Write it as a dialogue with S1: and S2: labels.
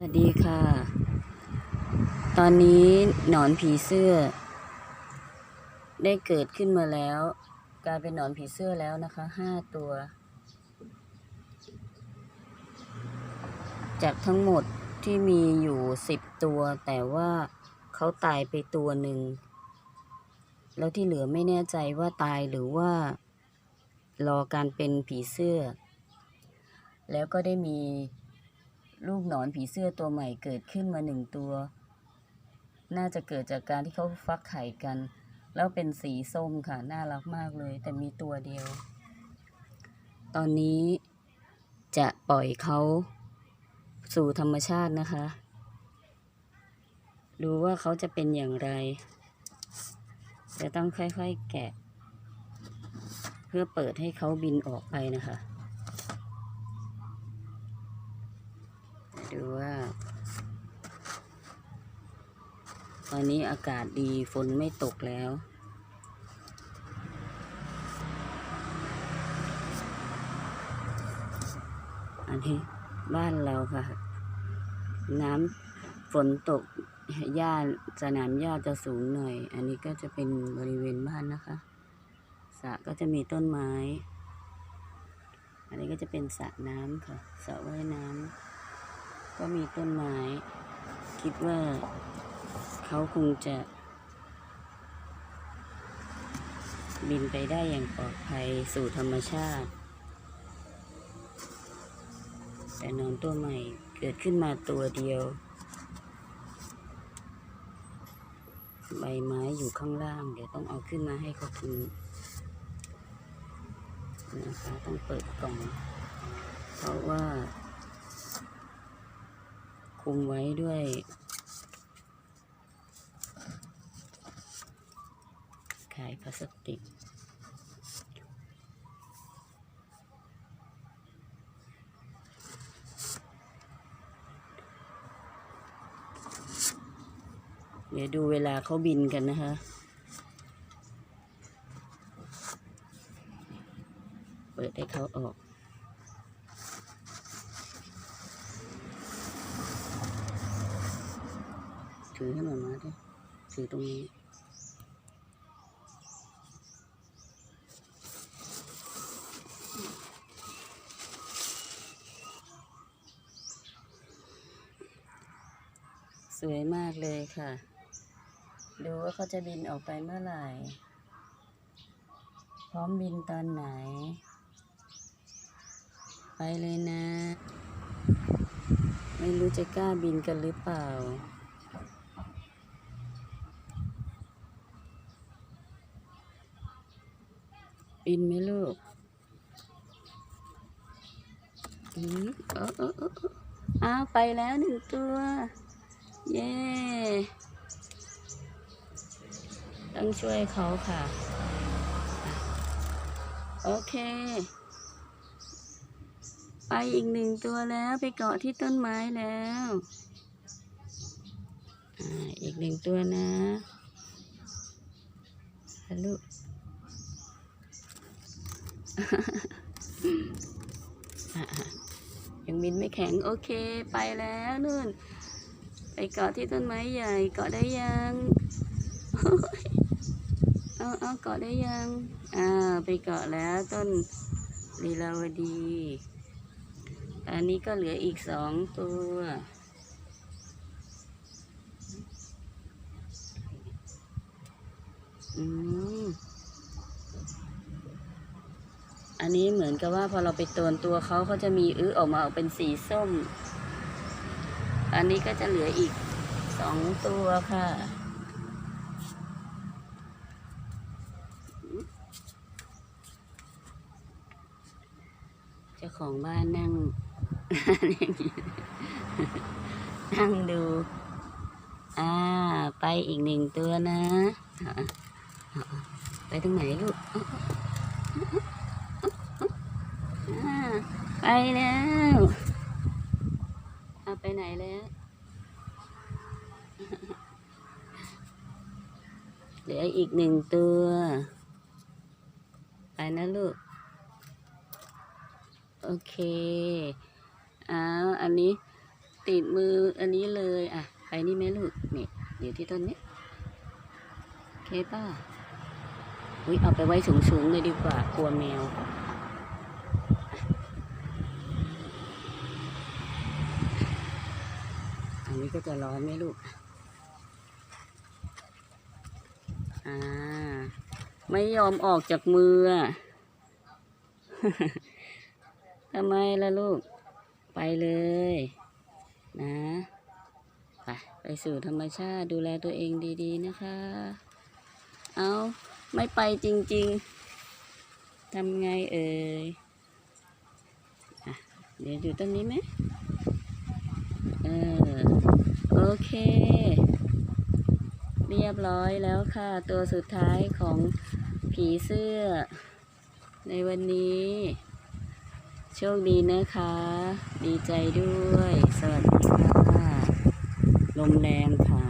S1: สวัสดีค่ะ ตอนนี้หนอนผีเสื้อ ได้เกิดขึ้นมาแล้ว กลายเป็นหนอนผีเสื้อแล้วนะคะห้าตัว จากทั้งหมดที่มีอยู่สิบตัว แต่ว่าเขาตายไปตัวหนึ่ง แล้วที่เหลือไม่แน่ใจว่าตายหรือว่า รอการเป็นผีเสื้อ แล้วก็ได้มี ลูกหนอนผีเสื้อตัวใหม่เกิดขึ้นมาหนึ่งตัว น่าจะเกิดจากการที่เขาฟักไข่กัน แล้วเป็นสีส้มค่ะ น่ารักมากเลย แต่มีตัวเดียว ตอนนี้จะปล่อยเขาสู่ธรรมชาตินะคะ ดูว่าเขาจะเป็นอย่างไร จะต้องค่อยๆแกะ เพื่อเปิดให้เขาบินออกไปนะคะ ดูว่า ตอนนี้อากาศดีฝนไม่ตกแล้ว อันนี้บ้านเราค่ะ น้ำฝนตกหญ้าสนามหญ้าจะสูงหน่อย อันนี้ก็จะเป็นบริเวณบ้านนะคะสระก็จะมีต้นไม้ อันนี้ก็จะเป็นสระน้ำค่ะสระว่ายน้ำ ก็มีต้นไม้ คิดว่าเขาคงจะ บินไปได้อย่างปลอดภัยสู่ธรรมชาติ แต่หนอนตัวใหม่เกิดขึ้นมาตัวเดียว ใบไม้อยู่ข้างล่าง เดี๋ยวต้องเอาขึ้นมาให้เขากินนะคะต้องเปิดกล่อง เพราะว่า คุมไว้ด้วยขายพลาสติก เดี๋ยวดูเวลาเขาบินกันนะคะเปิดให้เขาออก ถือให้หน่อยมาดิถือตรงนี้สวยมากเลยค่ะ ดูว่าเขาจะบินออกไปเมื่อไหร่ พร้อมบินตอนไหน ไปเลยนะ ไม่รู้จะกล้าบินกันหรือเปล่า บินไหมลูกอืมเออเออเออเอาไปแล้วหนึ่งตัว เย้ต้องช่วยเขาค่ะ โอเค ไปอีกหนึ่งตัวแล้วไปเกาะที่ต้นไม้แล้วอ่าอีกหนึ่งตัวนะฮัลโหล ยังบินไม่แข็งโอเคไปแล้วนู่น ไปเกาะที่ต้นไม้ใหญ่เกาะได้ยังโอ้ยเอาเอาเกาะได้ยังอ่าไปเกาะแล้วต้นลีลาวดีอันนี้ก็เหลืออีกสองตัวอืม อันนี้เหมือนกับว่าพอเราไปโตนตัวเขาเขาจะมีอื้อออกมาออกเป็นสีส้ม อันนี้ก็จะเหลืออีกสองตัวค่ะ เจ้าของบ้านนั่งนั่งดู อ่า ไปอีกหนึ่งตัวนะ ไปตรงไหนลูก ไปแล้วเอาไปไหนแล้วเหลืออีกหนึ่งตัว ไปนะลูก โอเคอ้าวอันนี้ติดมืออันนี้เลยอะ ไปนี่ไหมลูกนี่อยู่ที่ต้นนี้โอเคป่ะอุ้ยเอาไปไว้สูงๆเลยดีกว่ากลัวแมว อันก็จะร้อนไหมลูก อ่า ไม่ยอมออกจากมือทำไมล่ะลูก ไปเลย นะ ไปไปสู่ธรรมชาติดูแลตัวเองดีๆนะคะ เอาไม่ไปจริง ๆ ทำไงเอ่ยอะเดี๋ยวอยู่ต้นนี้ไหมเออ เค เรียบร้อยแล้วค่ะ ตัวสุดท้ายของผีเสื้อ ในวันนี้ โชคดีนะคะ ดีใจด้วย สวัสดีค่ะ ลมแรงค่ะ